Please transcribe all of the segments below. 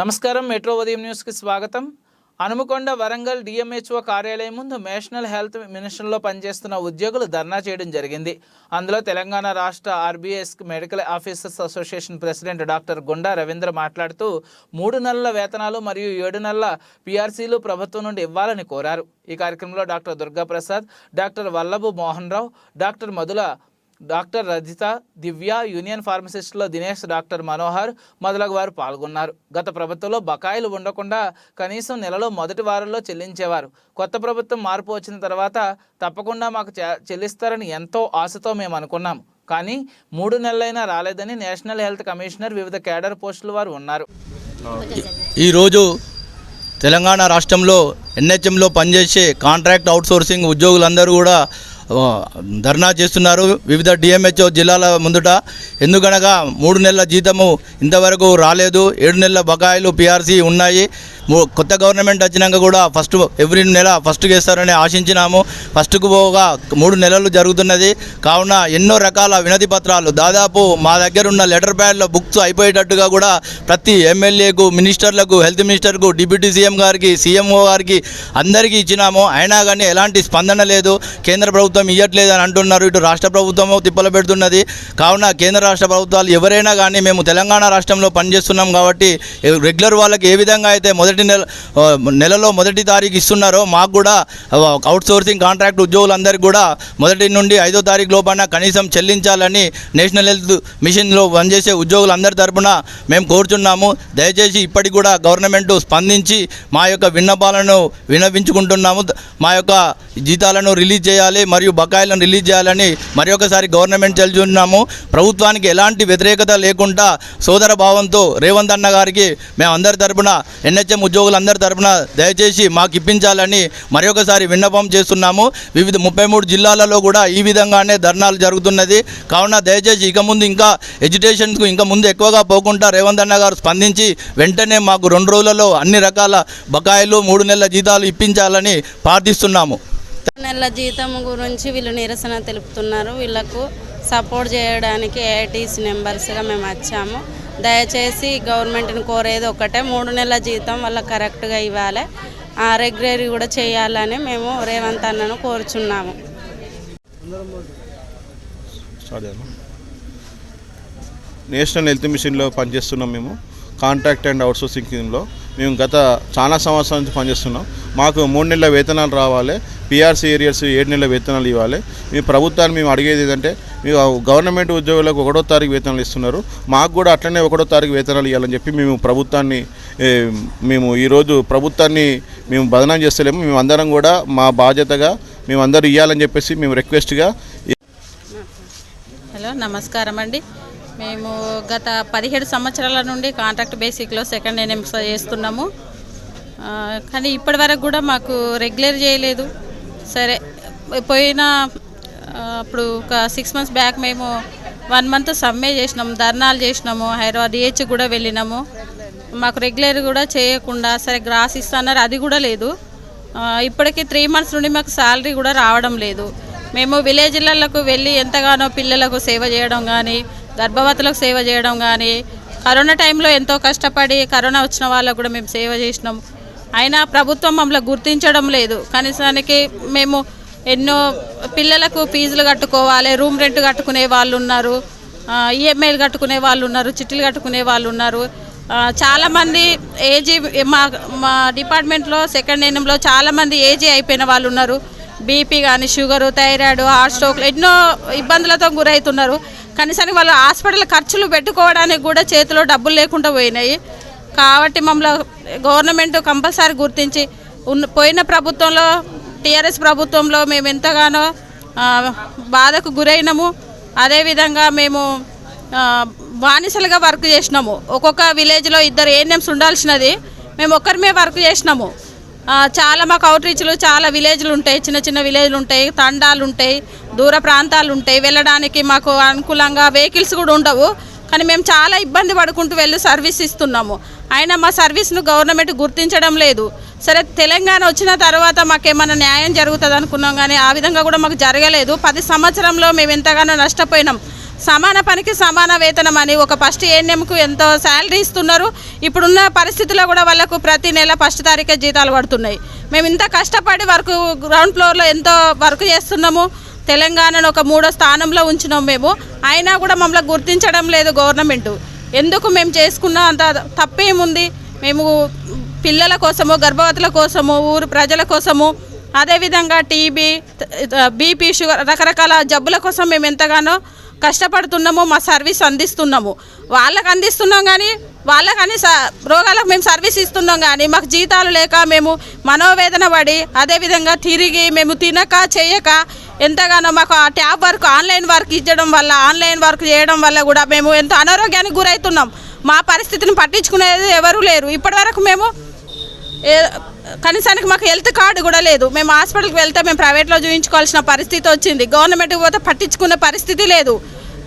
నమస్కారం మెట్రో ఉదయం న్యూస్కి స్వాగతం. హనుమకొండ వరంగల్ డిఎంహెచ్ఓ కార్యాలయం ముందు నేషనల్ హెల్త్ మినిస్టర్లో పనిచేస్తున్న ఉద్యోగులు ధర్నా చేయడం జరిగింది. అందులో తెలంగాణ రాష్ట్ర RBS medical officers association president doctor Gunda Raveendra మాట్లాడుతూ మూడు నెలల వేతనాలు మరియు ఏడు నెలల పీఆర్సీలు ప్రభుత్వం నుండి ఇవ్వాలని కోరారు. ఈ కార్యక్రమంలో doctor Durgaprasad doctor Vallabhu Mohan Rao doctor Madhula doctor Rajitha Divya union ఫార్మసిస్టులో Dinesh doctor Manohar మొదలగు వారు పాల్గొన్నారు. గత ప్రభుత్వంలో బకాయిలు ఉండకుండా కనీసం నెలలో మొదటి వారంలో చెల్లించేవారు. కొత్త ప్రభుత్వం మార్పు వచ్చిన తర్వాత తప్పకుండా మాకు చె- చెల్లిస్తారని ఎంతో ఆశతో మేము అనుకున్నాం. కానీ మూడు నెలలైనా రాలేదని నేషనల్ హెల్త్ కమిషనర్ వివిధ కేడర్ పోస్టుల వారు ఉన్నారు. ఈరోజు తెలంగాణ రాష్ట్రంలో ఎన్హెచ్ఎంలో పనిచేసే కాంట్రాక్ట్ అవుట్సోర్సింగ్ ఉద్యోగులందరూ కూడా ధర్నా చేస్తున్నారు వివిధ డిఎంహెచ్ఓ జిల్లాల ముందుట. ఎందుకనగా మూడు నెలల జీతము ఇంతవరకు రాలేదు. ఏడు నెలల బకాయిలు పిఆర్సీ ఉన్నాయి. కొత్త గవర్నమెంట్ వచ్చినాక కూడా ఫస్ట్ ఎవ్రీ నెల ఫస్ట్ వేస్తారని ఆశించినాము. ఫస్ట్కు పోగా మూడు నెలలు జరుగుతున్నది. కావున ఎన్నో రకాల వినతి పత్రాలు. దాదాపు మా దగ్గర ఉన్న లెటర్ ప్యాడ్లో బుక్స్ అయిపోయేటట్టుగా కూడా ప్రతి ఎమ్మెల్యేకు మినిస్టర్లకు హెల్త్ మినిస్టర్కు డిప్యూటీ సీఎం గారికి సీఎంఓ గారికి అందరికీ ఇచ్చినాము. అయినా కానీ ఎలాంటి స్పందన లేదు. కేంద్ర ప్రభుత్వం ఇవ్వట్లేదు అని అంటున్నారు. ఇటు రాష్ట్ర ప్రభుత్వము తిప్పలు పెడుతున్నది. కావున కేంద్ర రాష్ట్ర ప్రభుత్వాలు ఎవరైనా కానీ మేము తెలంగాణ రాష్ట్రంలో పనిచేస్తున్నాం కాబట్టి రెగ్యులర్ వాళ్ళకి ఏ విధంగా అయితే మొదటి నెల నెలలో మొదటి తారీఖు ఇస్తున్నారో మాకు కూడా అవుట్ సోర్సింగ్ కాంట్రాక్ట్ ఉద్యోగులందరికీ కూడా మొదటి నుండి ఐదో తారీఖు లోపల కనీసం చెల్లించాలని నేషనల్ హెల్త్ మిషన్లో పనిచేసే ఉద్యోగులందరి తరపున మేము కోరుచున్నాము. దయచేసి ఇప్పటికి కూడా గవర్నమెంట్ స్పందించి మా యొక్క విన్నపాలను విన్నవించుకుంటున్నాము. మా యొక్క జీతాలను రిలీజ్ చేయాలి మరియు బకాయిలను రిలీజ్ చేయాలని మరి ఒకసారి గవర్నమెంట్ చల్చున్నాము ప్రభుత్వానికి ఎలాంటి వ్యతిరేకత లేకుండా సోదర భావంతో రేవంత్ అన్న గారికి మేము అందరి తరపున ఎన్హెచ్ఎం ఉద్యోగులందరి తరపున దయచేసి మాకు ఇప్పించాలని మరి ఒకసారి విన్నపం చేస్తున్నాము. వివిధ ముప్పై మూడు జిల్లాలలో కూడా ఈ విధంగానే ధర్నాలు జరుగుతున్నది. కావున దయచేసి ఇక ముందు ఇంకా ఎడ్యుకేషన్కు ఇంకా ముందు ఎక్కువగా పోకుండా రేవంత్ అన్న గారు స్పందించి వెంటనే మాకు రెండు రోజులలో అన్ని రకాల బకాయిలు మూడు నెలల జీతాలు ఇప్పించాలని ప్రార్థిస్తున్నాము. నెల జీతం గురించి వీళ్ళు నిరసన తెలుపుతున్నారు. వీళ్ళకు సపోర్ట్ చేయడానికి ఏఐటీసీ మెంబర్స్గా మేము వచ్చాము. దయచేసి గవర్నమెంట్ని కోరేది ఒకటే మూడు నెలల జీతం వాళ్ళకి కరెక్ట్గా ఇవ్వాలి. ఆ రెగ్యులర్ కూడా చేయాలని మేము రేవంత్ అన్నను కోరుచున్నాము. నేషనల్ హెల్త్ మిషన్లో పనిచేస్తున్నాం మేము కాంట్రాక్ట్ అండ్ అవుట్సోర్సింగ్ కిందలో మేము గత చాలా సంవత్సరాల నుంచి పనిచేస్తున్నాం. మాకు మూడు నెలల వేతనాలు రావాలి. పిఆర్సీ ఏరియర్స్ ఏడు నెలల వేతనాలు ఇవ్వాలి. మీ ప్రభుత్వాన్ని మేము అడిగేది ఏంటంటే మీ గవర్నమెంట్ ఉద్యోగులకు ఒకటో తారీఖు వేతనాలు ఇస్తున్నారు. మాకు కూడా అట్లనే ఒకటో తారీఖు వేతనాలు ఇవ్వాలని చెప్పి మేము ప్రభుత్వాన్ని మేము ఈరోజు ప్రభుత్వాన్ని మేము బదనం చేస్తలేము. మేము అందరం కూడా మా బాధ్యతగా మేము అందరూ ఇవ్వాలని చెప్పేసి మేము రిక్వెస్ట్గా హలో నమస్కారం అండి. మేము గత పదిహేడు సంవత్సరాల నుండి కాంట్రాక్ట్ బేసిక్లో సెకండ్ ఎన్ఎంస్ చేస్తున్నాము. కానీ ఇప్పటి వరకు కూడా మాకు రెగ్యులర్ చేయలేదు. సరే పోయిన ఇప్పుడు అప్పుడు ఒక సిక్స్ మంత్స్ బ్యాక్ మేము వన్ మంత్ సమ్మె చేసినాము ధర్నాలు చేసినాము హైదరాబాద్ డిహెచ్ కూడా వెళ్ళినాము. మాకు రెగ్యులర్ కూడా చేయకుండా సరే గ్రాస్ ఇస్తున్నారు అది కూడా లేదు. ఇప్పటికీ త్రీ మంత్స్ నుండి మాకు శాలరీ కూడా రావడం లేదు. మేము విలేజ్లకు వెళ్ళి ఎంతగానో పిల్లలకు సేవ చేయడం కానీ గర్భవతులకు సేవ చేయడం కానీ కరోనా టైంలో ఎంతో కష్టపడి కరోనా వచ్చిన వాళ్ళకు కూడా మేము సేవ చేసినాం అయినా ప్రభుత్వం మమ్మల్ని గుర్తించడం లేదు. కనీసానికి మేము ఎన్నో పిల్లలకు ఫీజులు కట్టుకోవాలి రూమ్ రెంట్ కట్టుకునే వాళ్ళు ఉన్నారు ఈఎంఐలు కట్టుకునే వాళ్ళు ఉన్నారు చిట్టీలు కట్టుకునే వాళ్ళు ఉన్నారు. చాలామంది ఏజీ మా మా డిపార్ట్మెంట్లో సెకండ్ ఎన్ఎంలో చాలామంది ఏజీ అయిపోయిన వాళ్ళు ఉన్నారు. బీపీ కానీ షుగరు థైరాయిడ్ హార్ట్ స్ట్రోక్ ఎన్నో ఇబ్బందులతో గురవుతున్నారు. కనీసానికి వాళ్ళు హాస్పిటల్ ఖర్చులు పెట్టుకోవడానికి కూడా చేతిలో డబ్బులు లేకుండా పోయినాయి. కాబట్టి మమ్మల్ని గవర్నమెంట్ కంపల్సరీ గుర్తించి ఉన్న పోయిన ప్రభుత్వంలో టీఆర్ఎస్ ప్రభుత్వంలో మేము ఎంతగానో బాధకు గురైనము. అదేవిధంగా మేము బానిసలుగా వర్క్ చేసినాము. ఒక్కొక్క విలేజ్లో ఇద్దరు ఏఎన్ఎంస్ ఉండాల్సినది. మేము ఒక్కరిమే వర్క్ చేసినాము. చాలా మాకు అవుట్రీచ్లు చాలా విలేజ్లు ఉంటాయి. చిన్న చిన్న విలేజ్లు ఉంటాయి. తండాలు ఉంటాయి దూర ప్రాంతాలు ఉంటాయి వెళ్ళడానికి మాకు అనుకూలంగా వెహికల్స్ కూడా ఉండవు. కానీ మేము చాలా ఇబ్బంది పడుకుంటూ వెళ్ళి సర్వీస్ ఇస్తున్నాము. అయినా మా సర్వీస్ను గవర్నమెంట్ గుర్తించడం లేదు. సరే తెలంగాణ వచ్చిన తర్వాత మాకేమైనా న్యాయం జరుగుతుంది అనుకున్నాం కానీ ఆ విధంగా కూడా మాకు జరగలేదు. పది సంవత్సరంలో మేము ఎంతగానో నష్టపోయినాం. సమాన పనికి సమాన వేతనం అని ఒక ఫస్ట్ ఏఎన్ఎంకు ఎంతో శాలరీ ఇస్తున్నారు. ఇప్పుడున్న పరిస్థితుల్లో కూడా వాళ్ళకు ప్రతి నెల ఫస్ట్ తారీఖే జీతాలు పడుతున్నాయి. మేము ఇంత కష్టపడి వర్క్ గ్రౌండ్ ఫ్లోర్లో ఎంతో వర్క్ చేస్తున్నాము. తెలంగాణను ఒక మూడో స్థానంలో ఉంచినాం మేము. అయినా కూడా మమ్మల్ని గుర్తించడం లేదు గవర్నమెంట్. ఎందుకు మేము చేసుకున్న అంత తప్పేముంది? మేము పిల్లల కోసము గర్భవతుల కోసము ఊరు ప్రజల కోసము అదేవిధంగా టీబీ బీపీ షుగర్ రకరకాల జబ్బుల కోసం మేము ఎంతగానో కష్టపడుతున్నాము మా సర్వీస్ అందిస్తున్నాము. వాళ్ళకి అందిస్తున్నాం కానీ వాళ్ళకని స రోగాలకు మేము సర్వీస్ ఇస్తున్నాం కానీ మాకు జీతాలు లేక మేము మనోవేదన పడి అదేవిధంగా తిరిగి మేము తినక చేయక ఎంతగానో మాకు ఆ ట్యాబ్ వర్క్ ఆన్లైన్ వర్క్ ఇచ్చడం వల్ల ఆన్లైన్ వర్క్ చేయడం వల్ల కూడా మేము ఎంతో అనారోగ్యానికి గురవుతున్నాం మా పరిస్థితిని పట్టించుకునేది ఎవరూ లేరు. ఇప్పటివరకు మేము కనీసానికి మాకు హెల్త్ కార్డు కూడా లేదు. మేము హాస్పిటల్కి వెళ్తే మేము ప్రైవేట్లో చూపించుకోవాల్సిన పరిస్థితి వచ్చింది. గవర్నమెంట్కి పోతే పట్టించుకునే పరిస్థితి లేదు.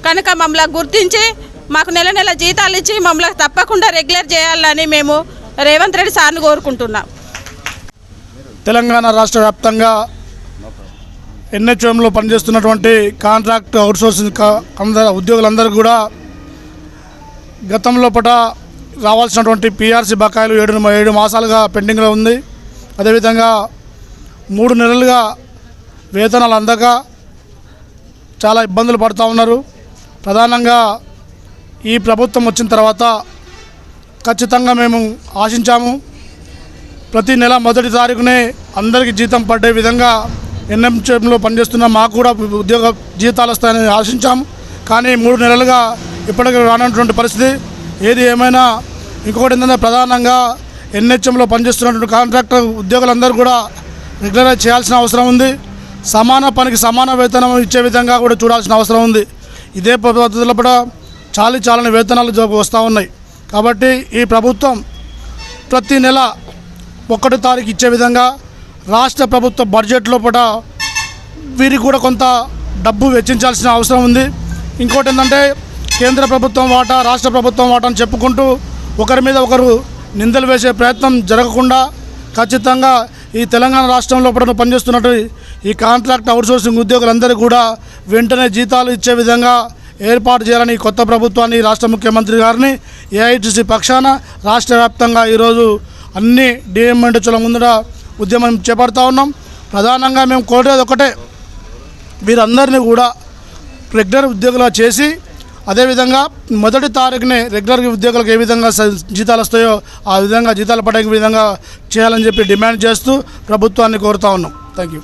కనుక మమ్మల్ని గుర్తించి మాకు నెల నెల జీతాలు ఇచ్చి మమ్మల్ని తప్పకుండా రెగ్యులర్ చేయాలని మేము రేవంత్ రెడ్డి సార్ని కోరుకుంటున్నాం. తెలంగాణ రాష్ట్ర వ్యాప్తంగా ఎన్హెచ్ఎంలో పనిచేస్తున్నటువంటి కాంట్రాక్ట్ అవుట్సోర్సింగ్ అందరు ఉద్యోగులందరూ కూడా గతంలో పట రావాల్సినటువంటి పీఆర్సీ బకాయిలు ఏడు ఏడు మాసాలుగా పెండింగ్లో ఉంది. అదేవిధంగా మూడు నెలలుగా వేతనాలు అందక చాలా ఇబ్బందులు పడుతూ ఉన్నారు. ప్రధానంగా ఈ ప్రభుత్వం వచ్చిన తర్వాత ఖచ్చితంగా మేము ఆశించాము. ప్రతి నెల మొదటి తారీఖునే అందరికీ జీతం పడే విధంగా ఎన్ఎంచెంలో పనిచేస్తున్న మాకు కూడా ఉద్యోగ జీతాలు వస్తాయని ఆశించాం కానీ మూడు నెలలుగా ఇప్పటికీ రానటువంటి పరిస్థితి. ఏది ఏమైనా ఇంకొకటి ఏంటంటే ప్రధానంగా ఎన్హెచ్ఎంలో పనిచేస్తున్నటువంటి కాంట్రాక్టర్ ఉద్యోగులందరూ కూడా రెగ్యులరైజ్ చేయాల్సిన అవసరం ఉంది. సమాన పనికి సమాన వేతనం ఇచ్చే విధంగా కూడా చూడాల్సిన అవసరం ఉంది. ఇదే పద్ధతిలో కూడా చాలి చాలని వేతనాలు వస్తూ ఉన్నాయి. కాబట్టి ఈ ప్రభుత్వం ప్రతి నెల ఒకటో తారీఖు ఇచ్చే విధంగా రాష్ట్ర ప్రభుత్వ బడ్జెట్ లోపల వీరికి కూడా కొంత డబ్బు వెచ్చించాల్సిన అవసరం ఉంది. ఇంకోటి ఏంటంటే కేంద్ర ప్రభుత్వం వాటా రాష్ట్ర ప్రభుత్వం వాటా అని చెప్పుకుంటూ ఒకరి మీద ఒకరు నిందలు వేసే ప్రయత్నం జరగకుండా ఖచ్చితంగా ఈ తెలంగాణ రాష్ట్రంలో లోపల పనిచేస్తున్నట్టు ఈ కాంట్రాక్ట్ అవుట్సోర్సింగ్ ఉద్యోగులందరికీ కూడా వెంటనే జీతాలు ఇచ్చే విధంగా ఏర్పాటు చేయాలని కొత్త ప్రభుత్వాన్ని రాష్ట్ర ముఖ్యమంత్రి గారిని ఏఐటీసీ పక్షాన రాష్ట్ర వ్యాప్తంగా ఈరోజు అన్ని డిఎంఎండ్ల ముందర ఉద్యమం చేపడతా ఉన్నాం. ప్రధానంగా మేము కోరేది ఒకటే వీరందరినీ కూడా రెగ్యులర్ ఉద్యోగులుగా చేసి అదేవిధంగా మొదటి తారీఖునే రెగ్యులర్ ఉద్యోగులకు ఏ విధంగా జీతాలు వస్తాయో ఆ విధంగా జీతాలు పడే విధంగా చేయాలని చెప్పి డిమాండ్ చేస్తూ ప్రభుత్వాన్ని కోరుతా ఉన్నాం. Thank you